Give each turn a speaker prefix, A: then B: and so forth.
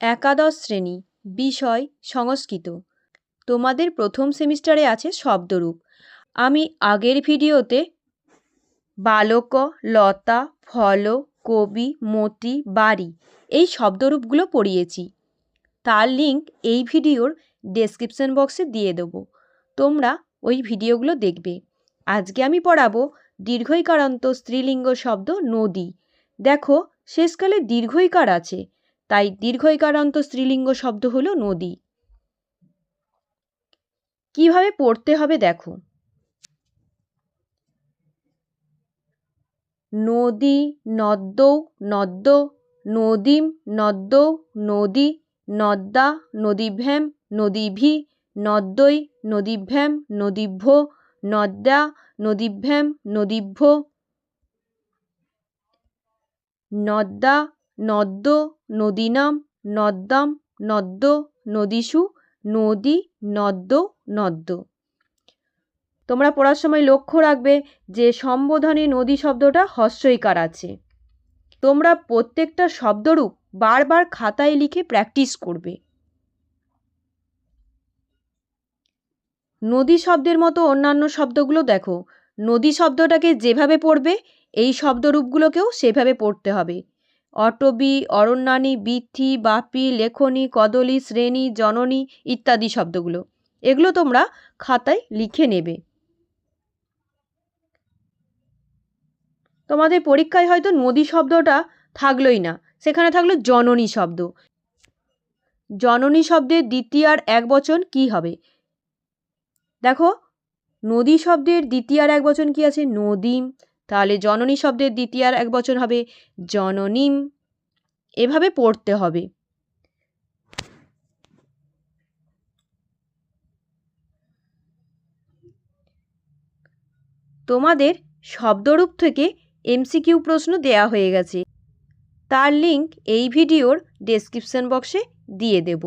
A: একাদশ শ্রেণি, বিষয়, সংস্কৃত। তোমাদের প্রথম সেমিস্টারে আছে শব্দরূপ। আমি আগের ভিডিওতে বালক, লতা, ফল, কবি, মতি, বাড়ি এই শব্দরূপগুলো পড়িয়েছি। তার লিঙ্ক এই ভিডিওর ডেসক্রিপশন বক্সে দিয়ে দেবো। তোমরা ওই ভিডিওগুলো দেখবে। আজকে আমি পড়াবো দীর্ঘইকারান্ত স্ত্রীলিঙ্গ শব্দ নদী। দেখো, শেষকালে দীর্ঘইকার আছে। তাই দীর্ঘইকারান্ত স্ত্রীলিঙ্গ শব্দ হলো নদী। কীভাবে পড়তে হবে দেখো। নদী, নদ্যৌ, নদ্য, নদীম, নদ্যৌ, নদী, নদ্যা, নদীভ্যাম, নদীভি, নদ্যৈ, নদীভ্যাম, নদীভ্য, নদ্যা, নদীভ্যাম, নদীভ্য। নদ্যা নদ্য নদীনাম নদ্যাম নদ্য নদীষু নদী, নদ্য নদ্য। তোমরা পড়ার সময় লক্ষ্য রাখবে যে সম্বোধনে নদী শব্দটা হস্যইকার আছে। তোমরা প্রত্যেকটা শব্দরূপ বারবার খাতায় লিখে প্র্যাকটিস করবে। নদী শব্দের মতো অন্যান্য শব্দগুলো দেখো। নদী শব্দটাকে যেভাবে পড়বে, এই শব্দরূপগুলোকেও সেভাবে পড়তে হবে। অটবি, অরণ্যানী, বৃথি, বাপি, লেখনী, কদলী, শ্রেণি, জননী ইত্যাদি শব্দগুলো। এগুলো তোমরা খাতায় লিখে নেবে। তোমাদের পরীক্ষায় হয়তো নদী শব্দটা থাকলোই না। সেখানে থাকল জননী শব্দ। জননী শব্দের দ্বিতীয়ার এক বচন কি হবে? দেখো, নদী শব্দের দ্বিতীয়ার এক বচন কি আছে? নদীম তাহলে জননী শব্দের দ্বিতীয়ার এক বচন হবে জননীম। এভাবে পড়তে হবে। তোমাদের শব্দরূপ থেকে এমসিকিউ প্রশ্ন দেয়া হয়ে গেছে। তার লিঙ্ক এই ভিডিওর ডেসক্রিপশন বক্সে দিয়ে দেব।